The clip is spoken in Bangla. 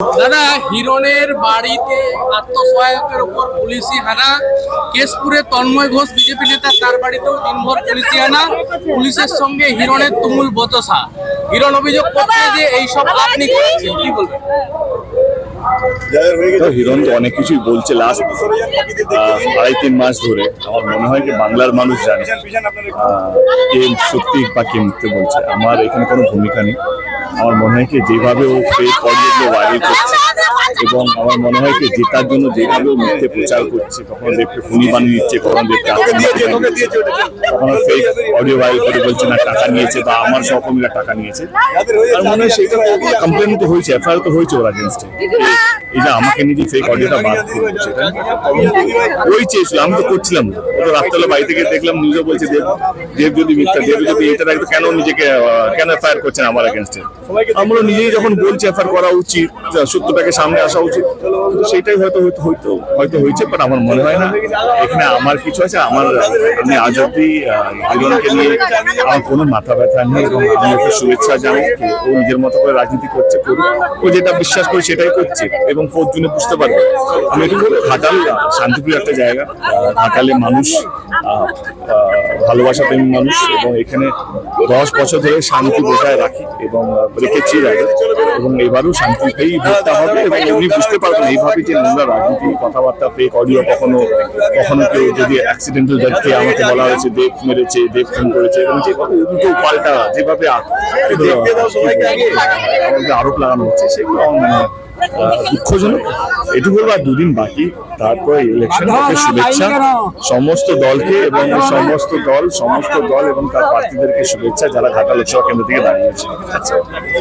দাদা হিরণের বাড়িতে আত্মসহায়কের উপর পুলিশি হানা, কেশপুরে তন্ময় ঘোষ, বিজেপি নেতা, তার বাড়িতেও দিনভর পুলিশি হানা, পুলিশের সঙ্গে হিরণের তুমুল বচসা। হিরণ অভিযোগ করছে যে এইসব আপনি করেছেন, কি বলবেন? হিরণ তো অনেক কিছুই বলছে লাস্ট আড়াই তিন মাস ধরে। আমার মনে হয় যে বাংলার মানুষ জানে। কে সত্যি বা কে মিথ্যে বলছে। আমার এখানে কোনো ভূমিকা নেই। আমার মনে হয় কি যেভাবে ও সেই অডিওগুলো ভাইরাল করছে এবং আমার মনে হয় কি জেতার জন্য যেভাবে মিথ্যে প্রচার করছে কখনো দেখতে খুনি বানিয়ে নিচ্ছে কখনো দেখতে কখনো ফেক অডিও ভাইরাল করে বলছে না টাকা নিয়েছে বা আমার সহকর্মীরা টাকা নিয়েছে। আর মনে হয় সেটা কমপ্লেন তো হয়েছে এফআইআর তো হয়েছে ওর আগেনস্টে এই যে আমাকে নিজে ফেক অডিওটা বাদ সেটা ওই চেয়েছিল আমি তো করছিলাম। ও তো রাত্রেবেলা বাড়ি থেকে দেখলাম নিউজে বলছে দেব দেব যদি মিথ্যা দেব যদি এটা রাখতো কেন নিজেকে কেন এফআইআর করছেন আমার আগেনস্টে আমরা নিজেই যখন বলছি এফআইআর করা উচিত সত্যটাকে সামনে আসা উচিত কিন্তু সেটাই হয়তো হয়তো হয়তো হয়তো হয়েছে বাট আমার মনে হয় না। এখানে আমার কিছু আছে আমার আমি আজ অব্দি হিরণকে নিয়ে আমার কোনো মাথা ব্যথা নেই এবং আমি ওকে শুভেচ্ছা জানাই যে ও নিজের মতো করে রাজনীতি করছে করুক। ও যেটা বিশ্বাস করে সেটাই করছে এবং ফোর্থ জুনে বুঝতে পারবে। আমি একটু বলব ঘাটাল শান্তিপ্রিয় একটা জায়গা ঘাটালে মানুষ ভালোবাসা প্রেমী মানুষ এবং এখানে দশ বছর ধরে শান্তি বজায় রাখি এবং রেখেছি এবং এবারও শান্তিতেই ভোটটা হবে এবং উনি বুঝতে পারবেন এইভাবে যে নোংরা রাজনীতি কথাবার্তা ফেক অডিও কখনো কখনো কেউ যদি অ্যাক্সিডেন্টাল ডেথকে আমাকে বলা হয়েছে দেব মেরেছে দেব ফোন করেছে এবং যেভাবে উল্টো পাল্টা যেভাবে আরোপ লাগানো হচ্ছে সেগুলো আমার মনে হয়, দুঃখজনক। এটুকু বলব আর দুদিন বাকি। তারপরে ইলেকশন শুভেচ্ছা। সমস্ত দলকে এবং সমস্ত দল সমস্ত দল এবং তার প্রার্থীদেরকে শুভেচ্ছা যারা ঘাটা লোকসভা কেন্দ্র থেকে দাঁড়িয়েছে। আচ্ছা।